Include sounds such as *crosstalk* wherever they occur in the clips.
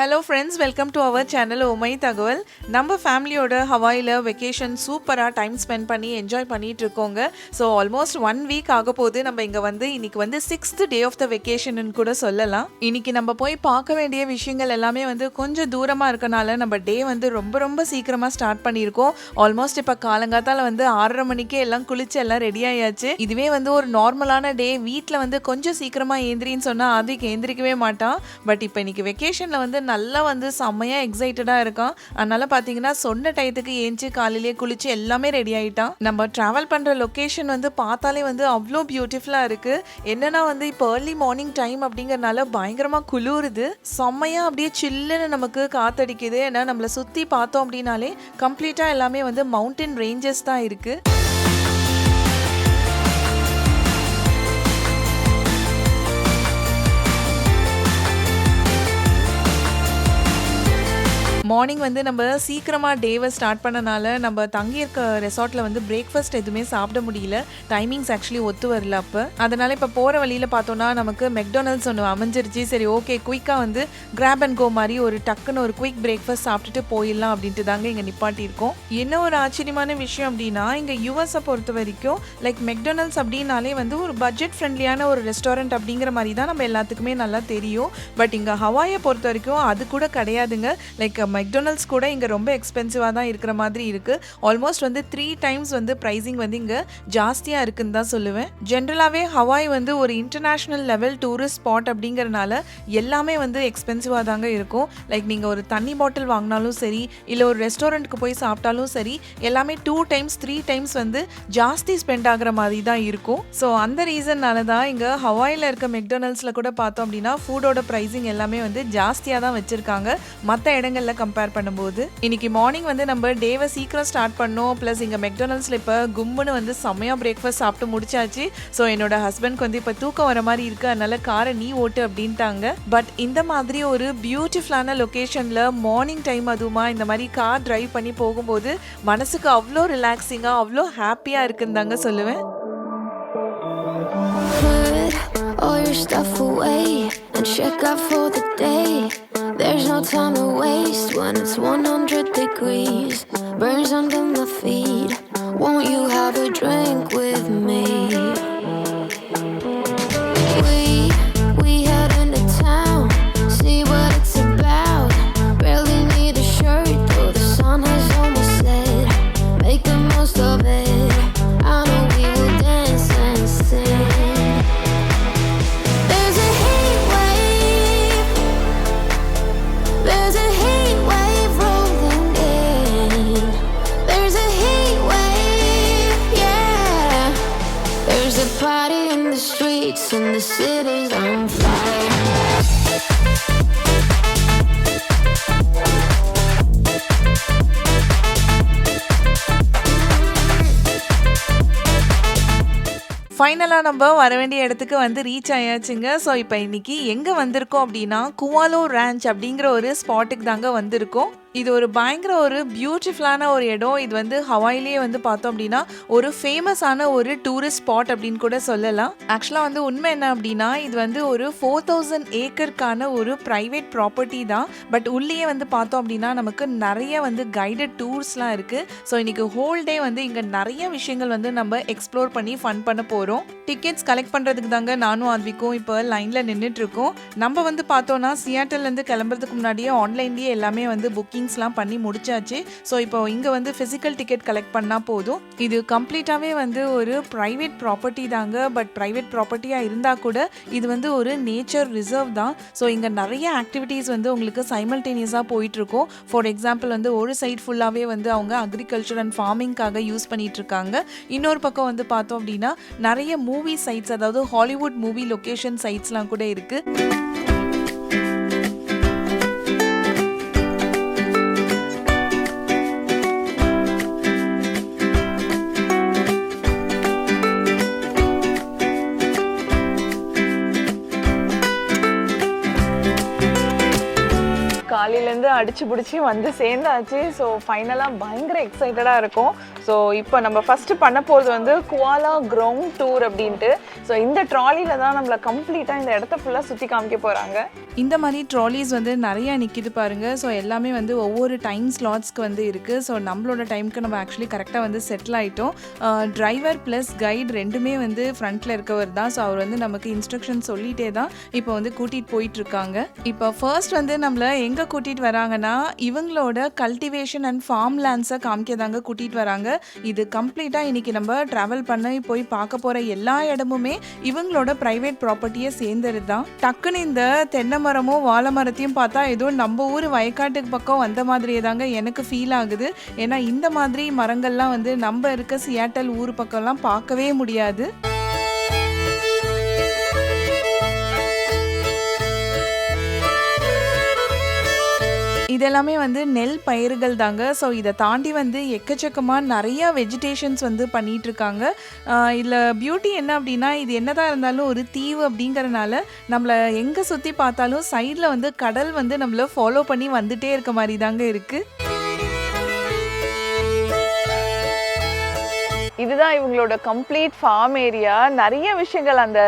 Hello friends welcome to our channel உமை தகவல் நம்ம ஃபேமிலியோட ஹவாயில் வெக்கேஷன் சூப்பராக டைம் ஸ்பெண்ட் பண்ணி என்ஜாய் பண்ணிகிட்டு இருக்கோங்க. ஸோ ஆல்மோஸ்ட் ஒன் வீக் ஆக போது நம்ம இங்கே வந்து இன்னைக்கு வந்து சிக்ஸ்த் டே ஆஃப் த வெக்கேஷன்னு கூட சொல்லலாம். இன்னைக்கு நம்ம போய் பார்க்க வேண்டிய விஷயங்கள் எல்லாமே வந்து கொஞ்சம் தூரமாக இருக்கனால நம்ம டே வந்து ரொம்ப ரொம்ப சீக்கிரமாக ஸ்டார்ட் பண்ணியிருக்கோம். ஆல்மோஸ்ட் இப்போ காலங்காத்தால் வந்து ஆறரை மணிக்கே எல்லாம் குளிச்சு எல்லாம் ரெடி ஆயாச்சு. இதுவே வந்து ஒரு நார்மலான டே வீட்டில் வந்து கொஞ்சம் சீக்கிரமாக ஏந்திரின்னு சொன்னால் அதுக்கு ஏந்திரிக்கவே மாட்டான். பட் இப்போ இன்னைக்கு வெக்கேஷனில் வந்து நல்லா வந்து செம்மையாக எக்ஸைட்டடாக இருக்கான். அதனால் பார்த்தீங்கன்னா சொன்ன டயத்துக்கு ஏஞ்சி காலையிலேயே குளித்து எல்லாமே ரெடி ஆகிட்டான் நம்ம ட்ராவல் பண்ணுற லொக்கேஷன் வந்து பார்த்தாலே வந்து அவ்வளோ பியூட்டிஃபுல்லாக இருக்குது என்னன்னா வந்து இப்போ ஏர்லி மார்னிங் டைம் அப்படிங்கிறனால பயங்கரமாக குளிருது. செம்மையாக அப்படியே சில்லுன்னு நமக்கு காத்தடிக்குது. ஏன்னா நம்மளை சுற்றி பார்த்தோம் அப்படின்னாலே கம்ப்ளீட்டாக எல்லாமே வந்து மவுண்டன் ரேஞ்சஸ் தான் இருக்குது மார்னிங் வந்து நம்ம சீக்கிரமாக டேவை ஸ்டார்ட் பண்ணனால நம்ம தங்கியிருக்க ரெசார்ட்டில் வந்து பிரேக்ஃபாஸ்ட் எதுவுமே சாப்பிட முடியல. டைமிங்ஸ் ஆக்சுவலி ஒத்து வரல அப்போ. அதனால் இப்போ போகிற வழியில் பார்த்தோன்னா நமக்கு மெக்டொனல்ட்ஸ் ஒன்று அமைஞ்சிருச்சு. சரி ஓகே குயிக்காக வந்து கிராப் அண்ட் கோ மாதிரி ஒரு டக்குன்னு ஒரு குயிக் பிரேக்ஃபாஸ்ட் சாப்பிட்டுட்டு போயிடலாம் அப்படின்ட்டு தாங்க இங்கே நிப்பாட்டியிருக்கோம். என்ன ஒரு ஆச்சரியமான விஷயம் அப்படின்னா இங்கே யூஎஸை பொறுத்த வரைக்கும் லைக் மெக்டொனல்ட்ஸ் அப்படின்னாலே வந்து ஒரு பட்ஜெட் ஃப்ரெண்ட்லியான ஒரு ரெஸ்டாரண்ட் அப்படிங்கிற மாதிரி தான் நம்ம எல்லாத்துக்குமே நல்லா தெரியும். பட் இங்கே ஹவாயை பொறுத்த வரைக்கும் அது கூட கிடையாதுங்க. லைக் மெக்டொனல்ட்ஸ் கூட இங்கே ரொம்ப எக்ஸ்பென்சிவாக தான் இருக்கிற மாதிரி இருக்குது ஆல்மோஸ்ட் வந்து த்ரீ டைம்ஸ் வந்து ப்ரைஸிங் வந்து இங்கே ஜாஸ்தியாக இருக்குன்னு தான் சொல்லுவேன். ஜென்ரலாகவே ஹவாய் வந்து ஒரு இன்டர்நேஷ்னல் லெவல் டூரிஸ்ட் ஸ்பாட் அப்படிங்கிறனால எல்லாமே வந்து எக்ஸ்பென்சிவாக தாங்க இருக்கும். லைக் நீங்கள் ஒரு தண்ணி பாட்டில் வாங்கினாலும் சரி இல்லை ஒரு ரெஸ்டாரண்ட்டுக்கு போய் சாப்பிட்டாலும் சரி எல்லாமே டூ டைம்ஸ் த்ரீ டைம்ஸ் வந்து ஜாஸ்தி ஸ்பெண்ட் ஆகிற மாதிரி தான் இருக்கும். ஸோ அந்த ரீசன்னால தான் இங்கே ஹவாயில் இருக்க மெக்டொனல்ட்ஸில் கூட பார்த்தோம் அப்படின்னா ஃபுட்டோட ப்ரைஸிங் எல்லாமே வந்து ஜாஸ்தியாக தான் வச்சுருக்காங்க. மற்ற இடங்களில் கம்பேர் பண்ணும்போது இன்னைக்கு மார்னிங் வந்து நம்ம டேவை சீக்கிரம் ஸ்டார்ட் பண்ணோம். ப்ளஸ் இங்கே மெக்டொனல்ட்ஸில் இப்போ கும்முன்னு வந்து செம்மையாக பிரேக்ஃபாஸ்ட் சாப்பிட்டு முடிச்சாச்சு. ஸோ என்னோட ஹஸ்பண்ட்க்கு வந்து இப்போ தூக்கம் வர மாதிரி இருக்கு. அதனால காரை நீ ஓட்டு அப்படின்ட்டாங்க. பட் இந்த மாதிரி ஒரு பியூட்டிஃபுல்லான லொக்கேஷனில் மார்னிங் டைம் அதுவுமா இந்த மாதிரி கார் டிரைவ் பண்ணி போகும்போது மனசுக்கு அவ்வளோ ரிலாக்ஸிங்காக அவ்வளோ ஹாப்பியாக இருக்குன்னு தாங்க சொல்லுவேன். All your stuff away and check out for the day. There's no time to waste when it's 100 degrees. Burns under my feet. Won't you have a drink with me? ஃபைனலாக நம்ம வர வேண்டிய இடத்துக்கு வந்து ரீச் ஆயாச்சுங்க. ஸோ இப்போ இன்னைக்கு எங்கே வந்திருக்கோம் அப்படின்னா குவாலோ ரேஞ்ச் அப்படிங்கிற ஒரு ஸ்பாட்டுக்கு தாங்க வந்திருக்கோம். இது ஒரு பயங்கர ஒரு பியூட்டிஃபுல்லான ஒரு இடம். இது வந்து ஹவாயிலேயே வந்து பார்த்தோம் அப்படின்னா ஒரு ஃபேமஸான ஒரு டூரிஸ்ட் ஸ்பாட் அப்படின்னு கூட சொல்லலாம். ஆக்சுவலாக வந்து உண்மை என்ன அப்படின்னா இது வந்து ஒரு ஃபோர் தௌசண்ட் ஏக்கருக்கான ஒரு ப்ரைவேட் ப்ராப்பர்ட்டி தான். பட் உள்ளேயே வந்து பார்த்தோம் அப்படின்னா நமக்கு நிறைய வந்து கைடட் டூர்ஸ்லாம் இருக்குது ஸோ இன்னைக்கு ஹோல் டே வந்து இங்கே நிறைய விஷயங்கள் வந்து நம்ம எக்ஸ்ப்ளோர் பண்ணி ஃபன் பண்ண போகிறோம் டிக்கெட்ஸ் கலெக்ட் பண்ணுறதுக்கு தாங்க நானும் ஆத்விக்கும் இப்போ லைனில் நின்றுட்டு இருக்கோம். நம்ம வந்து பார்த்தோன்னா சியாட்டல்லேருந்து கிளம்புறதுக்கு முன்னாடியே ஆன்லைன்லேயே எல்லாமே வந்து புக்கிங்ஸ்லாம் பண்ணி முடிச்சாச்சு. ஸோ இப்போ இங்கே வந்து ஃபிசிக்கல் டிக்கெட் கலெக்ட் பண்ணால் போதும். இது கம்ப்ளீட்டாகவே வந்து ஒரு ப்ரைவேட் ப்ராப்பர்ட்டி தாங்க. பட் ப்ரைவேட் ப்ராப்பர்ட்டியாக இருந்தால் கூட இது வந்து ஒரு நேச்சர் ரிசர்வ் தான். ஸோ இங்கே நிறைய ஆக்டிவிட்டீஸ் வந்து உங்களுக்கு சைமல்டேனியஸாக போயிட்டுருக்கும். ஃபார் எக்ஸாம்பிள் வந்து ஒரு சைட் ஃபுல்லாகவே வந்து அவங்க அக்ரிகல்ச்சர் அண்ட் ஃபார்மிங்காக யூஸ் பண்ணிகிட்ருக்காங்க இருக்காங்க இன்னொரு பக்கம் வந்து பார்த்தோம் அப்படின்னா நிறைய மூவி சைட்ஸ் அதாவது ஹாலிவுட் மூவி லொக்கேஷன் சைட்ஸ்லாம் கூட இருக்குது அடிச்சு பிடிச்சி வந்து சேர்ந்தாச்சு. ஸோ ஃபைனலாக பயங்கர எக்ஸைட்டடாக இருக்கும். ஸோ இப்போ நம்ம ஃபஸ்ட்டு பண்ண போகிறது வந்து குவாலா க்ரௌண்ட் டூர் அப்படின்ட்டு. ஸோ இந்த ட்ராலியில் தான் நம்மளை கம்ப்ளீட்டாக இந்த இடத்த ஃபுல்லாக சுற்றி காமிக்க போகிறாங்க இந்த மாதிரி ட்ராலிஸ் வந்து நிறையா நிற்கிது பாருங்க. ஸோ எல்லாமே வந்து ஒவ்வொரு டைம் ஸ்லாட்ஸ்க்கு வந்து இருக்குது ஸோ நம்மளோட டைம்க்கு நம்ம ஆக்சுவலி கரெக்டாக வந்து செட்டில் ஆகிட்டோம் டிரைவர் ப்ளஸ் கைடு ரெண்டுமே வந்து ஃப்ரண்ட்டில் இருக்கவர் தான். ஸோ அவர் வந்து நமக்கு இன்ஸ்ட்ரக்ஷன் சொல்லிகிட்டே தான் இப்போ வந்து கூட்டிகிட்டு போயிட்டுருக்காங்க. இப்போ ஃபர்ஸ்ட் வந்து நம்மளை எங்கே கூட்டிகிட்டு வராங்கன்னா இவங்களோட கல்டிவேஷன் அண்ட் ஃபார்ம் லேண்ட்ஸை காமிக்க தாங்க கூட்டிகிட்டு வராங்க. இது கம்ப்ளீட்டாக இன்றைக்கி நம்ம ட்ராவல் பண்ணி போய் பார்க்க போகிற எல்லா இடமுமே இவங்களோட ப்ரைவேட் ப்ராப்பர்ட்டியை சேர்ந்தது தான் டக்குன்னு இந்த தென்னை மரமும் வாழை மரத்தையும் பார்த்தா ஏதோ நம்ம ஊர் வயக்காட்டுக்கு பக்கம் வந்த மாதிரியே தாங்க எனக்கு ஃபீல் ஆகுது. ஏன்னா இந்த மாதிரி மரங்கள்லாம் வந்து நம்ம இருக்க சியாட்டல் ஊர் பக்கம்லாம் பார்க்கவே முடியாது. இதெல்லாமே வந்து நெல் பயிர்கள் தாங்க. ஸோ இதை தாண்டி வந்து எக்கச்சக்கமாக நிறைய வெஜிடேஷன்ஸ் வந்து பண்ணிகிட்ருக்காங்க இதில் பியூட்டி என்ன அப்படின்னா இது என்னதான் இருந்தாலும் ஒரு தீவு அப்படிங்கிறனால நம்மளை எங்கே சுற்றி பார்த்தாலும் சைடில் வந்து கடல் வந்து நம்மளை ஃபாலோ பண்ணி வந்துட்டே இருக்க மாதிரி தாங்க இருக்குது இதுதான் இவங்களோட கம்ப்ளீட் ஃபார்ம் ஏரியா நிறைய விஷயங்கள் அந்த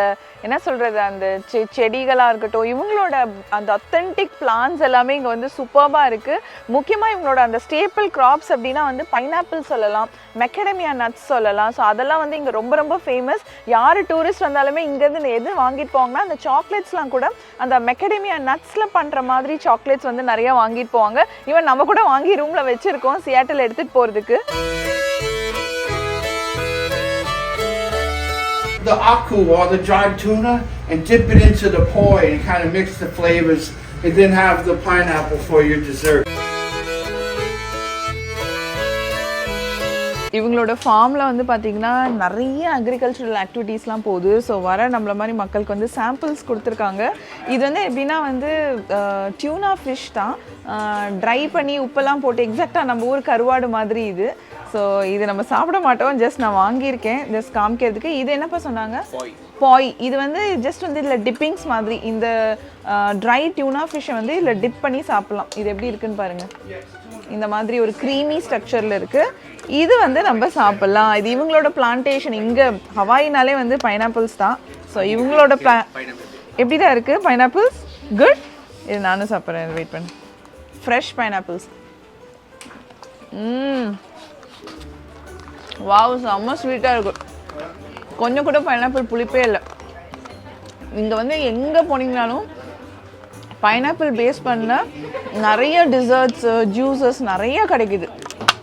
என்ன சொல்கிறது அந்த செ செடிகளாக இருக்கட்டும் இவங்களோட அந்த அத்தன்டிக் பிளான்ஸ் எல்லாமே இங்கே வந்து சூப்பர்பாக இருக்குது முக்கியமாக இவங்களோட அந்த ஸ்டேப்பிள் கிராப்ஸ் அப்படின்னா வந்து பைனாப்பிள் சொல்லலாம் மெக்கடமியா நட்ஸ் சொல்லலாம். ஸோ அதெல்லாம் வந்து இங்கே ரொம்ப ரொம்ப ஃபேமஸ் யார் டூரிஸ்ட் வந்தாலுமே இங்கேருந்து எது வாங்கிட்டு போவாங்கன்னா அந்த சாக்லேட்ஸ்லாம் கூட அந்த மெக்கடமியா நட்ஸில் பண்ணுற மாதிரி சாக்லேட்ஸ் வந்து நிறையா வாங்கிட்டு போவாங்க. ஈவன் நம்ம கூட வாங்கி ரூமில் வச்சுருக்கோம் சியாட்டில் எடுத்துகிட்டு போகிறதுக்கு the aku or the dried tuna and dip it into the poi and kind of mix the flavors and then have the pineapple for your dessert. இவங்களோட ஃபார்மில் வந்து பார்த்திங்கன்னா நிறைய அக்ரிகல்ச்சரல் ஆக்டிவிட்டீஸ்லாம் போகுது. ஸோ வர நம்மள மாதிரி மக்களுக்கு வந்து சாம்பிள்ஸ் கொடுத்துருக்காங்க. இது வந்து எப்படின்னா வந்து டியூனா ஃபிஷ் தான். ட்ரை பண்ணி உப்பெல்லாம் போட்டு எக்ஸாக்டாக நம்ம ஊர் கருவாடு மாதிரி இது. ஸோ இது நம்ம சாப்பிட மாட்டோம். ஜஸ்ட் நான் வாங்கியிருக்கேன். ஜஸ்ட் காமிக்கிறதுக்கு. இது என்னப்பா சொன்னாங்க? பாய் இது வந்து ஜஸ்ட் வந்து இதில் டிப்பிங்ஸ் மாதிரி. இந்த ட்ரை டியூனா ஃபிஷ்ஷை வந்து இதில் டிப் பண்ணி சாப்பிட்லாம். இது எப்படி இருக்குன்னு பாருங்கள் இந்த மாதிரி ஒரு க்ரீமி ஸ்ட்ரக்சரில் இருக்குது இது வந்து நம்ம சாப்பிட்லாம். இது இவங்களோட பிளான்டேஷன் இங்கே ஹவாயினாலே வந்து பைனாப்பிள்ஸ் தான். ஸோ இவங்களோட பிளா எப்படி தான் இருக்குது பைனாப்பிள்ஸ் குட் இது நானும் சாப்பிட்றேன். வெயிட் பண்ணு. ஃப்ரெஷ் பைனாப்பிள்ஸ் ம். வாவ் செம்ம ஸ்வீட்டாக இருக்கும் கொஞ்சம் கூட பைனாப்பிள் புளிப்பே இல்லை. இங்கே வந்து எங்கே போனீங்கனாலும் பைனாப்பிள் பேஸ் பண்ண நிறைய டிசர்ட்ஸ் ஜூஸஸ் நிறைய கிடைக்குது.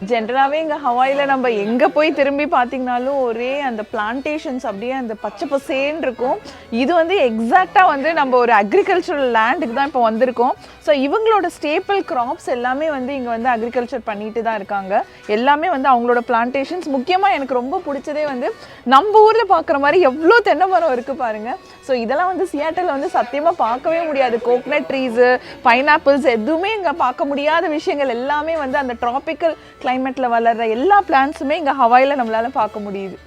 ஜென்ரலாகவே இங்கே ஹவாயில் நம்ம எங்கே போய் திரும்பி பார்த்தீங்கனாலும் ஒரே அந்த பிளான்டேஷன்ஸ் அப்படியே அந்த பச்சை பசேன்னு இருக்கும். இது வந்து எக்ஸாக்டாக வந்து நம்ம ஒரு அக்ரிகல்ச்சரல் லேண்டுக்கு தான் இப்போ வந்திருக்கோம். ஸோ இவங்களோட ஸ்டேபிள் கிராப்ஸ் எல்லாமே வந்து இங்கே வந்து அக்ரிகல்ச்சர் பண்ணிட்டு தான் இருக்காங்க. எல்லாமே வந்து அவங்களோட பிளான்டேஷன்ஸ் முக்கியமாக எனக்கு ரொம்ப பிடிச்சதே வந்து நம்ம ஊரில் பார்க்குற மாதிரி எவ்வளோ தென்னை மரம் இருக்குது பாருங்கள் ஸோ இதெல்லாம் வந்து சியாட்டலில் வந்து சத்தியமாக பார்க்கவே முடியாது. கோக்னட் ட்ரீஸு பைனாப்பிள்ஸ் எதுவுமே இங்கே பார்க்க முடியாத விஷயங்கள் எல்லாமே வந்து அந்த ட்ராபிக்கல் கிளைமேட்டில் வளர்கிற எல்லா பிளான்ஸுமே இங்கே ஹவாயில் நம்மளால் பார்க்க முடியுது.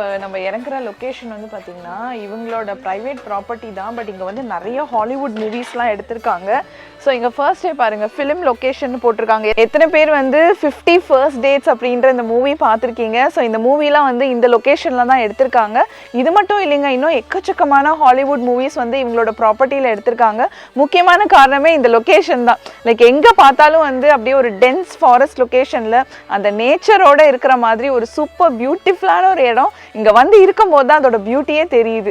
இப்போ நம்ம இறங்குற லொக்கேஷன் வந்து பார்த்தீங்கன்னா இவங்களோட ப்ரைவேட் ப்ராப்பர்ட்டி தான். பட் இங்கே வந்து நிறைய ஹாலிவுட் மூவிஸ்லாம் எடுத்திருக்காங்க. ஸோ இங்கே ஃபர்ஸ்ட் டே பாருங்கள் ஃபிலிம் லொக்கேஷன் போட்டிருக்காங்க. எத்தனை பேர் வந்து ஃபிஃப்டி ஃபர்ஸ்ட் டேட்ஸ் அப்படின்ற இந்த மூவி பார்த்துருக்கீங்க? ஸோ இந்த மூவிலாம் வந்து இந்த லொக்கேஷனில் தான் எடுத்திருக்காங்க. இது மட்டும் இல்லைங்க இன்னும் எக்கச்சக்கமான ஹாலிவுட் மூவிஸ் வந்து இவங்களோட ப்ராப்பர்ட்டியில் எடுத்திருக்காங்க. முக்கியமான காரணமே இந்த லொக்கேஷன் தான். லைக் எங்கே பார்த்தாலும் வந்து அப்படியே ஒரு டென்ஸ் ஃபாரஸ்ட் லொக்கேஷனில் அந்த நேச்சரோட இருக்கிற மாதிரி ஒரு சூப்பர் பியூட்டிஃபுல்லான ஒரு இடம். இங்கே வந்து இருக்கும்போது தான் அதோட பியூட்டியே தெரியுது.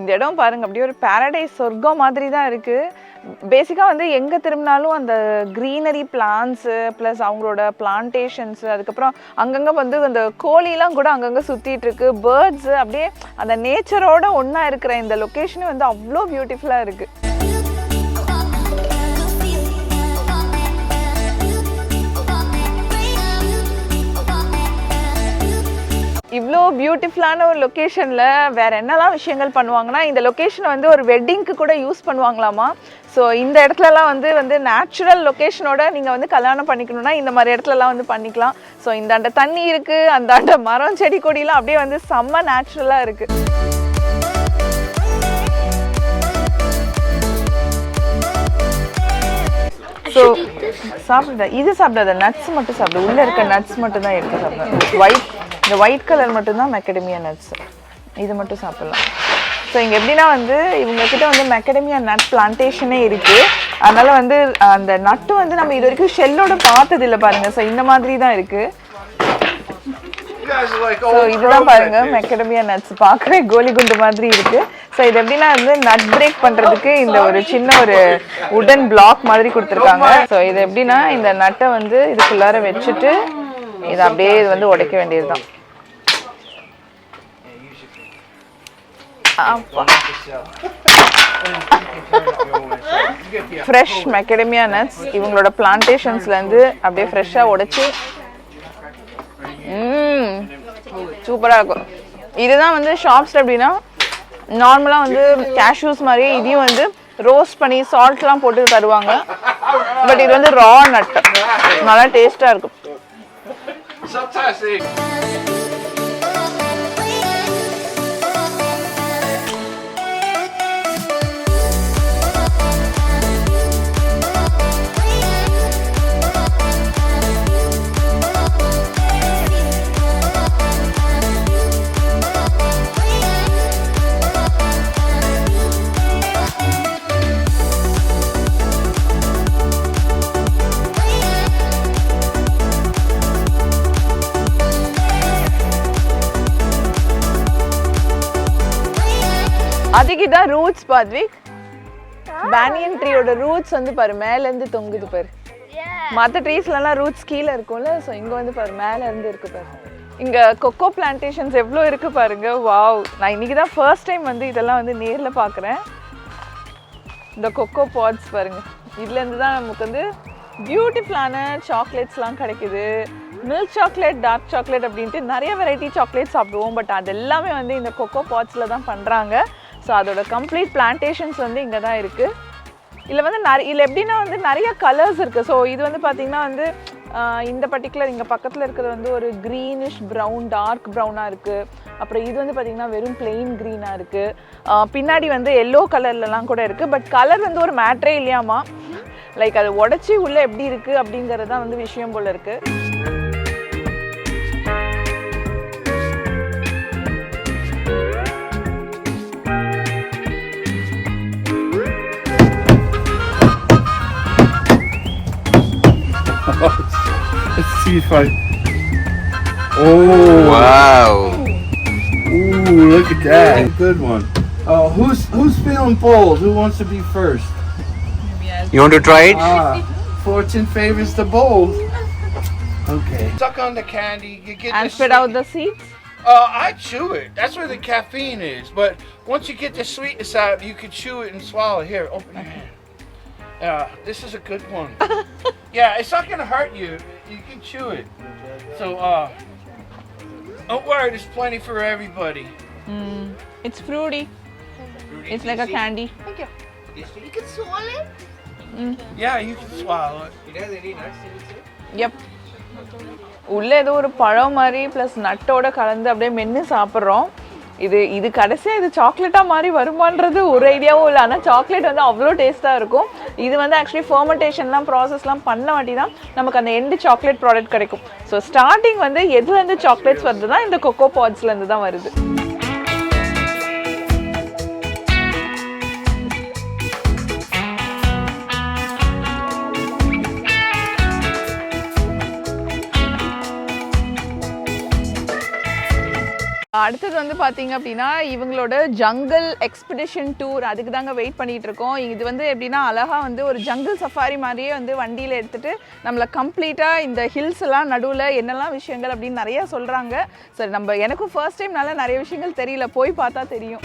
இந்த இடம் பாருங்க அப்படியே ஒரு பேரடைஸ் சொர்க்கம் மாதிரி தான் இருக்கு. பேசிக்காக வந்து எங்கே திரும்பினாலும் அந்த க்ரீனரி பிளான்ஸு ப்ளஸ் அவங்களோட பிளான்டேஷன்ஸு அதுக்கப்புறம் அங்கங்கே வந்து அந்த கோழிலாம் கூட அங்கங்கே சுற்றிட்டுருக்கு பேர்ட்ஸு அப்படியே அந்த நேச்சரோட ஒன்றா இருக்கிற இந்த லொக்கேஷனே வந்து அவ்வளோ பியூட்டிஃபுல்லாக இருக்குது இவ்வளோ பியூட்டிஃபுல்லான ஒரு லொக்கேஷனில் வேற என்னெல்லாம் விஷயங்கள் பண்ணுவாங்கன்னா இந்த லொக்கேஷனை வந்து ஒரு வெட்டிங்க்கு கூட யூஸ் பண்ணுவாங்களாமா? ஸோ இந்த இடத்துலலாம் வந்து வந்து நேச்சுரல் லொக்கேஷனோட நீங்கள் வந்து கல்யாணம் பண்ணிக்கணும்னா இந்த மாதிரி இடத்துலலாம் வந்து பண்ணிக்கலாம். ஸோ இந்தாண்ட தண்ணி இருக்குது அந்தாண்ட மரம் செடி கொடிலாம் அப்படியே வந்து செம்ம நேச்சுரலாக இருக்குது ஸோ சாப்பிடுத? இது சாப்பிடாத நட்ஸ் மட்டும் சாப்பிடு. உள்ளே இருக்க நட்ஸ் மட்டும் தான் எடுத்து சாப்பிடு. ஒயிட் இந்த ஒயிட் கலர் மட்டும்தான் மெக்கடமியா நட்ஸ் இது மட்டும் சாப்பிடலாம். ஸோ இங்கே எப்படின்னா வந்து இவங்க கிட்ட வந்து மெக்கடமியா நட் பிளான்டேஷனே இருக்கு. அதனால வந்து அந்த நட்டு வந்து நம்ம இது வரைக்கும் ஷெல்லோட பார்த்தது இல்லை பாருங்க. ஸோ இந்த மாதிரி தான் இருக்கு. You guys are like so இதுதான் crows பாருங்க at this. மெக்கடமியா நட்ஸ் பார்க்கவே கோலி குண்டு மாதிரி இருக்கு. ஸோ இது எப்படின்னா வந்து நட் பிரேக் பண்றதுக்கு இந்த ஒரு சின்ன ஒரு உடன் பிளாக் மாதிரி கொடுத்துருக்காங்க. ஸோ இது எப்படின்னா இந்த நட்டை வந்து இதுக்குள்ளார வச்சுட்டு இதை அப்படியே இது வந்து உடைக்க வேண்டியதுதான். ஃப்ரெஷ் மெக்கடமியா நட்ஸ் இவங்களோட பிளான்டேஷன்ஸ்லேருந்து அப்படியே ஃப்ரெஷ்ஷாக உடைச்சி. ம் சூப்பராக இருக்கும். இதுதான் வந்து ஷாப்ஸ் அப்படின்னா நார்மலாக வந்து கேஷ்யூஸ் மாதிரி இதையும் வந்து ரோஸ்ட் பண்ணி சால்ட்லாம் போட்டு தருவாங்க. பட் இது வந்து ரா நட் நல்லா டேஸ்ட்டாக இருக்கும். பாத்விக் பேனியன் ட்ரீயோட ரூட்ஸ் வந்து பாரு மேலேருந்து தொங்குது பாரு. மற்ற ட்ரீஸ்லலாம் ரூட்ஸ் கீழே இருக்கும்ல ஸோ இங்கே வந்து பாரு மேலே இருந்து இருக்கு பாரு. இங்கே கொக்கோ பிளான்டேஷன்ஸ் எவ்வளோ இருக்கு பாருங்க வாவ் நான் இன்னைக்கு தான் ஃபர்ஸ்ட் டைம் வந்து இதெல்லாம் வந்து நேரில் பார்க்குறேன் இந்த கொக்கோ பாட்ஸ் பாருங்க. இதுலேருந்து தான் நமக்கு வந்து பியூட்டிஃபுல்லான சாக்லேட்ஸ்லாம் கிடைக்குது. மில்க் சாக்லேட் டார்க் சாக்லேட் அப்படின்ட்டு நிறைய வெரைட்டி சாக்லேட் சாப்பிடுவோம் பட் அது எல்லாமே வந்து இந்த கொக்கோ பாட்ஸில் தான் பண்ணுறாங்க ஸோ அதோட கம்ப்ளீட் பிளான்டேஷன்ஸ் வந்து இங்கே தான் இருக்குது இதில் வந்து நிறைய இதில் எப்படின்னா வந்து நிறைய கலர்ஸ் இருக்குது ஸோ இது வந்து பார்த்திங்கன்னா வந்து இந்த பர்டிகுலர் இங்கே பக்கத்தில் இருக்கிறது வந்து ஒரு க்ரீனிஷ் ப்ரௌன் டார்க் ப்ரௌனாக இருக்குது அப்புறம் இது வந்து பார்த்திங்கன்னா வெறும் பிளெயின் க்ரீனாக இருக்குது பின்னாடி வந்து எல்லோ கலர்லலாம் கூட இருக்குது பட் கலர் வந்து ஒரு மேட்ரே இல்லையாமா லைக் அது உடச்சி உள்ளே எப்படி இருக்குது அப்படிங்கிறது தான் வந்து விஷயம் போல் இருக்குது Let's if I. Oh, Wow. Ooh, look at that. Good one. Oh, who's who's feeling bold? Who wants to be first? You want to try it? Ah, fortune favors the bold. Okay. Suck on the candy. You get and the spread sweet- out the seeds Uh, I chew it. That's where the caffeine is. But once you get the sweetness out, you can chew it and swallow. Here, open your hand. Uh, this is a good one. *laughs* yeah, it's not gonna hurt you. You can chew it. So, uh, don't worry. There's plenty for everybody. it's fruity it's like a candy You can swallow it? Yeah, you can swallow it. எப் உள்ள ஏதோ ஒரு பழம் மாதிரி plus நட்டோட கலந்து அப்படியே மென்று சாப்பிட்றோம் இது இது கடைசியாக இது சாக்லேட்டாக மாதிரி வருமானது ஒரு ஐடியாவும் இல்லை. ஆனால் சாக்லேட் வந்து அவ்வளோ டேஸ்ட்டாக இருக்கும். இது வந்து ஆக்சுவலி ஃபர்மெண்டேஷன்லாம் ப்ராசஸ்லாம் பண்ண வாட்டி தான் நமக்கு அந்த எண்டு சாக்லேட் ப்ராடக்ட் கிடைக்கும். ஸோ ஸ்டார்டிங் வந்து எதுலேருந்து சாக்லேட்ஸ் வருதுன்னா இந்த கொக்கோ பாட்ஸ்லேருந்து தான் வருது. அடுத்தது வந்து பார்த்தீங்க அப்படின்னா இவங்களோட ஜங்கிள் எக்ஸ்பிடிஷன் டூர் அதுக்கு தாங்க வெயிட் பண்ணிகிட்டு இருக்கோம். இது வந்து எப்படின்னா அழகாக வந்து ஒரு ஜங்கிள் சஃபாரி மாதிரியே வந்து வண்டியில் எடுத்துகிட்டு நம்மளை கம்ப்ளீட்டாக இந்த ஹில்ஸ் எல்லாம் நடுவில் என்னெல்லாம் விஷயங்கள் அப்படின்னு நிறைய சொல்கிறாங்க சரி நம்ம எனக்கும் ஃபர்ஸ்ட் டைம்னால நிறைய விஷயங்கள் தெரியல. போய் பார்த்தா தெரியும்.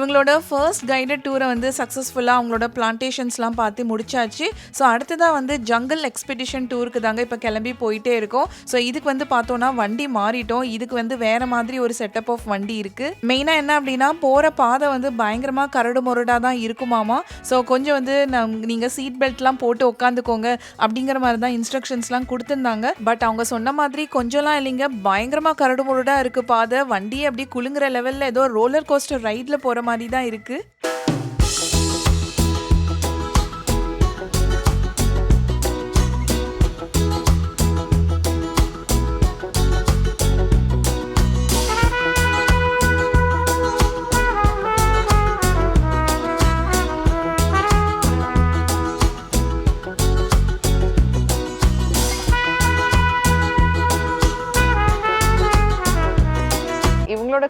இவங்களோட ஃபர்ஸ்ட் கைடட் டூரை வந்து சக்ஸஸ்ஃபுல்லாக அவங்களோட பிளான்டேஷன்ஸ்லாம் பார்த்து முடிச்சாச்சு. ஸோ அடுத்ததாக வந்து ஜங்கல் எக்ஸ்பெடிஷன் டூருக்கு தாங்க இப்போ கிளம்பி போயிட்டே இருக்கோம். ஸோ இதுக்கு வந்து பார்த்தோன்னா வண்டி மாறிட்டோம். இதுக்கு வந்து வேற மாதிரி ஒரு செட்டப் ஆஃப் வண்டி இருக்குது மெயினாக என்ன அப்படின்னா போகிற பாதை வந்து பயங்கரமாக கரடு முரடாக தான் இருக்குமாமா ஸோ கொஞ்சம் வந்து நம் நீங்கள் சீட் பெல்ட்லாம் போட்டு உட்காந்துக்கோங்க அப்படிங்கிற மாதிரி தான் இன்ஸ்ட்ரக்ஷன்ஸ்லாம் கொடுத்துருந்தாங்க. பட் அவங்க சொன்ன மாதிரி கொஞ்சம்லாம் இல்லைங்க. பயங்கரமாக கரடு முரடாக இருக்குது பாதை. வண்டியை அப்படி குலுங்குற லெவலில் ஏதோ ரோலர் கோஸ்டர் ரைடில் போகிற மாதிரி தான் இருக்குது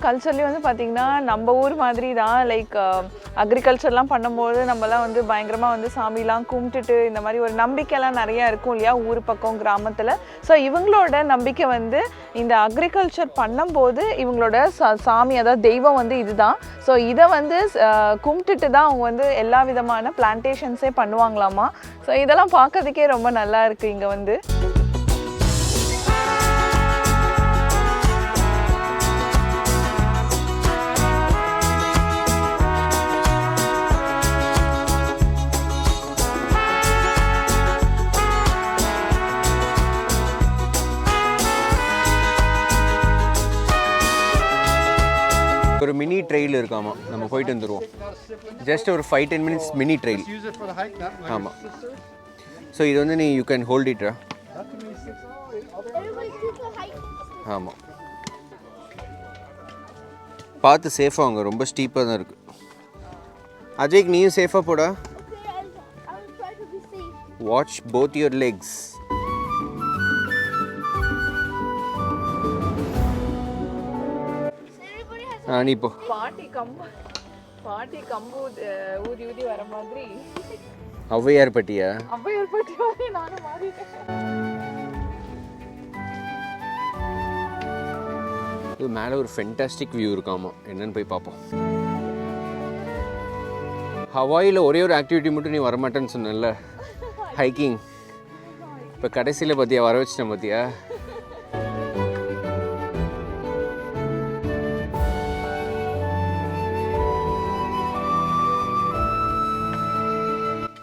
கல்ச்சர்லேயும் வந்து பார்த்திங்கன்னா நம்ம ஊர் மாதிரி தான் லைக் அக்ரிகல்ச்சர்லாம் uh, பண்ணும்போது நம்மலாம் வந்து பயங்கரமாக வந்து சாமிலாம் கும்பிட்டுட்டு இந்த மாதிரி ஒரு நம்பிக்கைலாம் நிறையா இருக்கும் இல்லையா ஊர் பக்கம் கிராமத்தில். ஸோ இவங்களோட நம்பிக்கை வந்து இந்த அக்ரிகல்ச்சர் பண்ணும்போது இவங்களோட சா சாமி அதாவது தெய்வம் வந்து இதுதான். ஸோ இதை வந்து uh, கும்பிட்டுட்டு தான் அவங்க வந்து எல்லா விதமான பிளான்டேஷன்ஸே பண்ணுவாங்களாமா? ஸோ இதெல்லாம் பார்க்கறதுக்கே ரொம்ப நல்லா இருக்குது இங்கே வந்து. ஒரு மினி ட்ரெயில் இருக்காமா? நம்ம போயிட்டு வந்துடுவோம் ஜஸ்ட் ஒரு five ten minutes mini trail ஆமாம் ஸோ இது வந்து நீ யூ கேன் ஹோல்ட் இட்ரா ஆமாம் பார்த்து சேஃபாக அவங்க ரொம்ப ஸ்டீப்பாக தான் இருக்குது அஜய்க்கு நீயும் சேஃபாக போடா. வாட்ச் போத் யுவர் லெக்ஸ் நீ போ. பாட்டி கம்பு பாட்டி கம்பு ஊதி- ஊதி வர மாதிரி. ஔவையார் பட்டியா அவ்வையார் பாட்டி மாதிரி நானும் மாறிட்டேன். இது மேலே ஒரு ஃபென்டாஸ்டிக் வியூ இருக்காமா? என்னன்னு போய் பார்ப்போம். ஹவாயில் ஒரே ஒரு ஆக்டிவிட்டி மட்டும் நீ வரமாட்டேன்னு சொன்னல ஹைக்கிங் இப்போ கடைசியில் பார்த்தியா வர வச்சிட்டேன் பார்த்தியா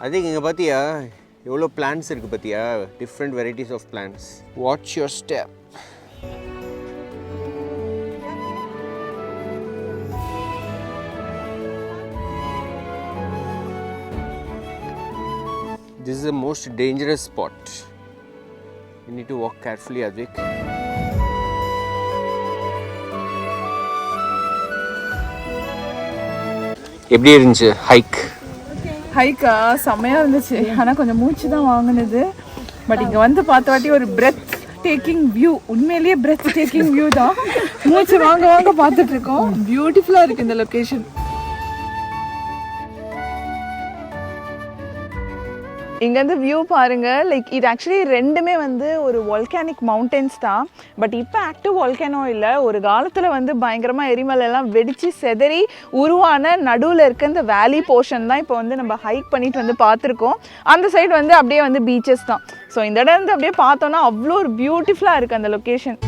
அதே இங்கே பார்த்தியா எவ்வளோ பிளான்ஸ் இருக்குது பார்த்தியா different varieties of plants watch your step This is the most dangerous spot. You need to walk carefully, Advik. எப்படி இருந்துச்சு? ஹைக் ஹைக்கா செம்மையாக இருந்துச்சு. ஆனால் கொஞ்சம் மூச்சு தான் வாங்கினது. பட் இங்கே வந்து பார்த்த வாட்டி ஒரு பிரெத் டேக்கிங் வியூ உண்மையிலேயே பிரெத் டேக்கிங் வியூ தான். மூச்சு வாங்க வாங்க பார்த்துட்ருக்கோம் பியூட்டிஃபுல்லாக இருக்குது இந்த லொக்கேஷன் இங்கேருந்து வியூ பாருங்கள் லைக் இது ஆக்சுவலி ரெண்டுமே வந்து ஒரு வால்கானிக் மவுண்டன்ஸ் தான். பட் இப்போ ஆக்டிவ் வால்கேனோ இல்லை. ஒரு காலத்தில் வந்து பயங்கரமாக எரிமலையெல்லாம் வெடித்து செதறி உருவான நடுவில் இருக்க இந்த வேலி போர்ஷன் தான் இப்போ வந்து நம்ம ஹைக் பண்ணிட்டு வந்து பார்த்துருக்கோம். அந்த சைடு வந்து அப்படியே வந்து பீச்சஸ் தான். ஸோ இந்த இடம் வந்து அப்படியே பார்த்தோன்னா அவ்வளோ ஒரு பியூட்டிஃபுல்லாக இருக்குது அந்த லொக்கேஷன்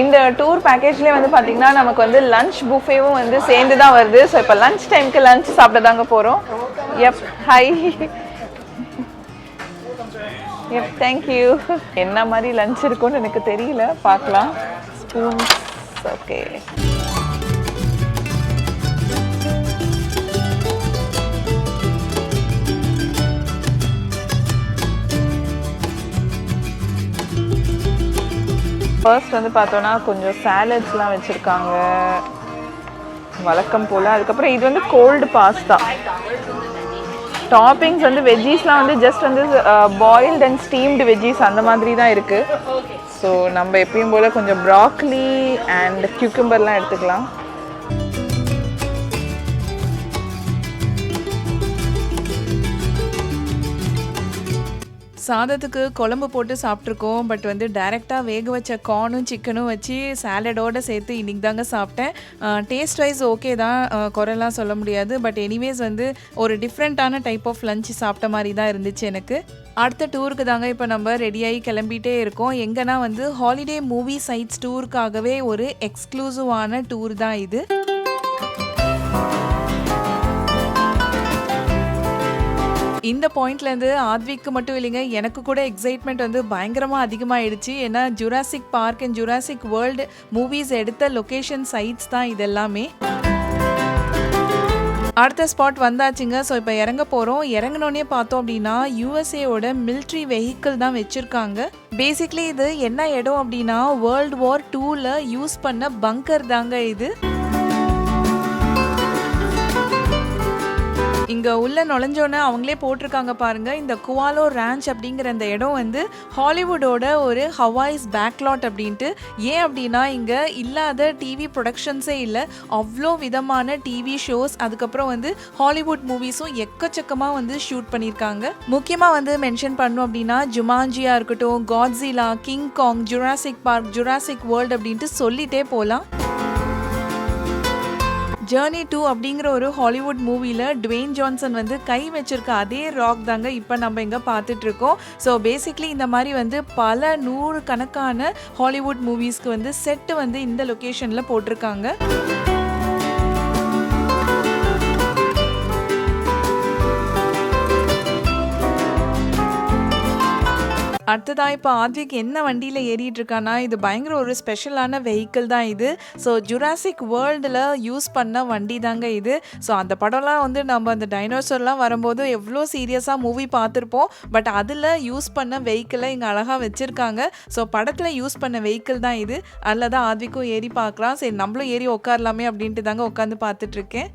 இந்த டூர் பேக்கேஜ்லேயே வந்து பார்த்தீங்கன்னா நமக்கு வந்து லஞ்ச் புஃபேவும் வந்து சேர்ந்து தான் வருது. ஸோ இப்போ லஞ்ச் டைம்க்கு லஞ்ச் சாப்பிட தாங்க போகிறோம் எப் ஹை எப் தேங்க்யூ என்ன மாதிரி லஞ்ச் இருக்கும்னு எனக்கு தெரியல. பார்க்கலாம். ஸ்பூன்ஸ் ஓகே ஃபர்ஸ்ட் வந்து பார்த்தோன்னா கொஞ்சம் சாலட்ஸ்லாம் வச்சுருக்காங்க. வழக்கம் போல். அதுக்கப்புறம் இது வந்து கோல்டு பாஸ்தா டாப்பிங்ஸ் வந்து வெஜ்ஜீஸ்லாம் வந்து ஜஸ்ட் வந்து பாயில்ட் அண்ட் ஸ்டீம்டு வெஜ்ஜீஸ் அந்த மாதிரி தான் இருக்குது ஸோ நம்ம எப்பயும் போல் கொஞ்சம் ப்ராக்லி அண்ட் கியூக்கம்பர்லாம் எடுத்துக்கலாம். சாதத்துக்கு குழம்பு போட்டு சாப்பிட்ருக்கோம். பட் வந்து டைரெக்டாக வேக வச்ச கார்னும் சிக்கனும் வச்சு சாலடோடு சேர்த்து இன்றைக்கி தாங்க சாப்பிட்டேன். டேஸ்ட் வைஸ் ஓகே தான். அஹ், குறைலாம் சொல்ல முடியாது. பட் எனிவேஸ் வந்து ஒரு டிஃப்ரெண்ட்டான டைப் ஆஃப் லஞ்ச் சாப்பிட்ட மாதிரி தான் இருந்துச்சு எனக்கு. அடுத்த டூருக்கு தாங்க இப்போ நம்ம ரெடியாகி கிளம்பிட்டே இருக்கோம். எங்கன்னா வந்து ஹாலிடே மூவி சைட்ஸ் டூருக்காகவே ஒரு எக்ஸ்க்ளூசிவான டூர் தான் இது. இந்த பாயிண்ட்லேருந்து ஆத்விக்கு மட்டும் இல்லைங்க எனக்கு கூட எக்ஸைட்மெண்ட் வந்து பயங்கரமாக அதிகமாகிடுச்சு ஏன்னா Jurassic Park and Jurassic World movies எடுத்த லொக்கேஷன் சைட்ஸ் தான் இது எல்லாமே அடுத்த ஸ்பாட் வந்தாச்சுங்க. ஸோ இப்போ இறங்க போகிறோம் இறங்கினோடனே பார்த்தோம் அப்படின்னா யூஎஸ்ஏவோட மிலிட்ரி வெஹிக்கிள் தான் வச்சுருக்காங்க. பேசிக்லி இது என்ன இடம் அப்படின்னா வேர்ல்டு வார் டூவில் யூஸ் பண்ண பங்கர் தாங்க இது. இங்கே உள்ள நுழைஞ்சோன்னே அவங்களே போட்டிருக்காங்க பாருங்க. இந்த குவாலோ ரேஞ்ச் அப்படிங்கிற இந்த இடம் வந்து ஹாலிவுட்டோட ஒரு ஹவாய்ஸ் பேக்லாட் அப்படின்ட்டு. ஏன் அப்படின்னா இங்கே இல்லாத டிவி ப்ரொடக்ஷன்ஸே இல்லை. அவ்வளோ விதமான டிவி ஷோஸ் அதுக்கப்புறம் வந்து ஹாலிவுட் மூவிஸும் எக்கச்சக்கமாக வந்து ஷூட் பண்ணியிருக்காங்க. முக்கியமாக வந்து மென்ஷன் பண்ணோம் அப்படின்னா ஜுமாஞ்சியாக இருக்கட்டும் Godzilla King Kong Jurassic Park Jurassic World அப்படின்ட்டு சொல்லிட்டே போகலாம் ஜேர்னி டூ அப்படிங்கிற ஒரு ஹாலிவுட் மூவியில் டுவேன் ஜான்சன் வந்து கை வச்சிருக்க அதே ராக் தாங்க இப்போ நம்ம இங்கே பார்த்துட்டு இருக்கோம் ஸோ பேசிக்லி இந்த மாதிரி வந்து பல நூறு கணக்கான ஹாலிவுட் மூவிஸ்க்கு வந்து செட்டு வந்து இந்த லொக்கேஷனில் போட்டிருக்காங்க. அடுத்ததாக இப்போ ஆத்விக் என்ன வண்டியில் ஏறிட்டு இருக்கானா இது பயங்கர ஒரு ஸ்பெஷலான வெஹிக்கிள் தான் இது. ஸோ ஜுராசிக் வேர்ல்டில் யூஸ் பண்ண வண்டி தாங்க இது. ஸோ அந்த படம்லாம் வந்து நம்ம அந்த டைனோசர்லாம் வரும்போது எவ்வளோ சீரியஸாக மூவி பார்த்துருப்போம். பட் அதில் யூஸ் பண்ண வெஹிக்கிளை இங்கே அழகாக வச்சுருக்காங்க. ஸோ படத்தில் யூஸ் பண்ண வெஹிக்கிள் தான் இது. அதில் தான் ஆத்விக்கும் ஏறி பார்க்கலாம். சரி நம்மளும் ஏறி உட்காரலாமே அப்படின்ட்டு தாங்க உட்காந்து பார்த்துட்ருக்கேன்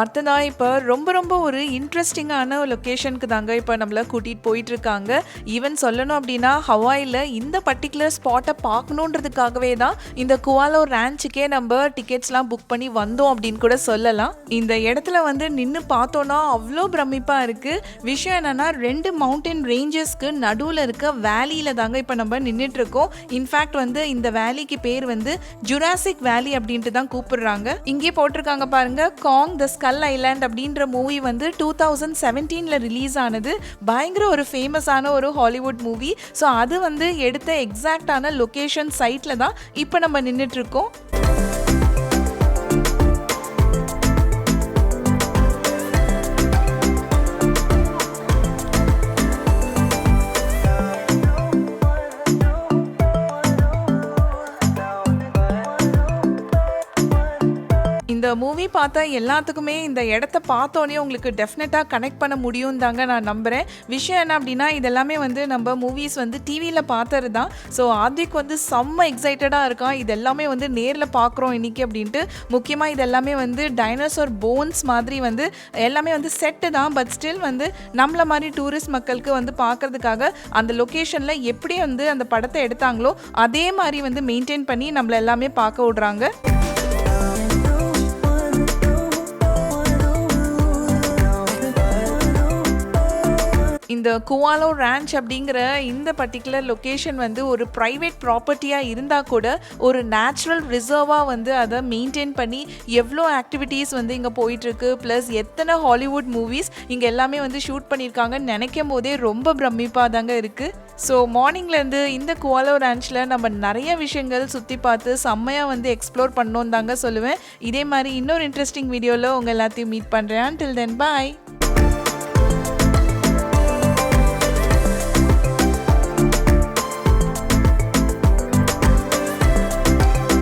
அடுத்ததா இப்போ ரொம்ப ரொம்ப ஒரு இன்ட்ரெஸ்டிங்கான லொக்கேஷனுக்கு தாங்க இப்போ நம்மளை கூட்டிகிட்டு போயிட்டு இருக்காங்க ஈவன் சொல்லணும் அப்படின்னா ஹவாயில் இந்த பர்டிகுலர் ஸ்பாட்டை பார்க்கணுன்றதுக்காகவே தான் இந்த குவாலோ ரேஞ்சுக்கே நம்ம டிக்கெட்ஸ்லாம் புக் பண்ணி வந்தோம் அப்படின்னு கூட சொல்லலாம். இந்த இடத்துல வந்து நின்று பார்த்தோன்னா அவ்வளோ பிரமிப்பாக இருக்குது விஷயம் என்னன்னா ரெண்டு மவுண்டன் ரேஞ்சஸ்க்கு நடுவில் இருக்க வேலியில் தாங்க இப்போ நம்ம நின்றுட்டுருக்கோம் இன்ஃபேக்ட் வந்து இந்த வேலிக்கு பேர் வந்து ஜுராசிக் வேலி அப்படின்ட்டு தான் கூப்பிடுறாங்க. இங்கே போட்டிருக்காங்க பாருங்க காங் த கல் ஐலாண்ட் அப்படின்ற மூவி வந்து டூ தௌசண்ட் செவன்டீனில் ரிலீஸ் ஆனது. பயங்கர ஒரு ஃபேமஸான ஒரு ஹாலிவுட் மூவி ஸோ அது வந்து எடுத்த எக்ஸாக்டான லொக்கேஷன் சைட்டில் தான் இப்போ நம்ம நின்றுட்டுருக்கோம் மூவி பார்த்தா எல்லாத்துக்குமே இந்த இடத்த பார்த்தோன்னே உங்களுக்கு டெஃபினட்டாக கனெக்ட் பண்ண முடியும் தாங்க நான் நம்புகிறேன் விஷயம் என்ன அப்படின்னா இதெல்லாமே வந்து நம்ம மூவிஸ் வந்து டிவியில் பார்த்தது தான் ஸோ ஆதிக் வந்து செம்ம எக்ஸைட்டடாக இருக்கான். இது எல்லாமே வந்து நேரில் பார்க்குறோம் இன்னைக்கு அப்படின்ட்டு. முக்கியமாக இது எல்லாமே வந்து டைனோசர் போன்ஸ் மாதிரி வந்து எல்லாமே வந்து செட்டு தான். பட் ஸ்டில் வந்து நம்மள மாதிரி டூரிஸ்ட் மக்களுக்கு வந்து பார்க்கறதுக்காக அந்த லொக்கேஷனில் எப்படி வந்து அந்த படத்தை எடுத்தாங்களோ அதே மாதிரி வந்து மெயின்டைன் பண்ணி நம்மள எல்லாமே பார்க்க விடுறாங்க. இந்த குவாலோ ரேஞ்ச் அப்படிங்கிற இந்த பர்டிகுலர் லொக்கேஷன் வந்து ஒரு ப்ரைவேட் ப்ராப்பர்ட்டியாக இருந்தால் கூட ஒரு நேச்சுரல் ரிசர்வாக வந்து அதை மெயின்டைன் பண்ணி எவ்வளோ ஆக்டிவிட்டீஸ் வந்து இங்கே போயிட்டுருக்கு ப்ளஸ் எத்தனை ஹாலிவுட் மூவிஸ் இங்கே எல்லாமே வந்து ஷூட் பண்ணியிருக்காங்கன்னு நினைக்கும் போதே ரொம்ப பிரமிப்பாக தாங்க இருக்குது ஸோ மார்னிங்லேருந்து இந்த குவாலோ ரேஞ்சில் நம்ம நிறைய விஷயங்கள் சுற்றி பார்த்து செம்மையாக வந்து எக்ஸ்ப்ளோர் பண்ணோம் தாங்க சொல்லுவேன். இதே மாதிரி இன்னொரு இன்ட்ரெஸ்டிங் வீடியோவில் உங்கள் எல்லாத்தையும் மீட் பண்ணுறேன் டில் தென் பாய்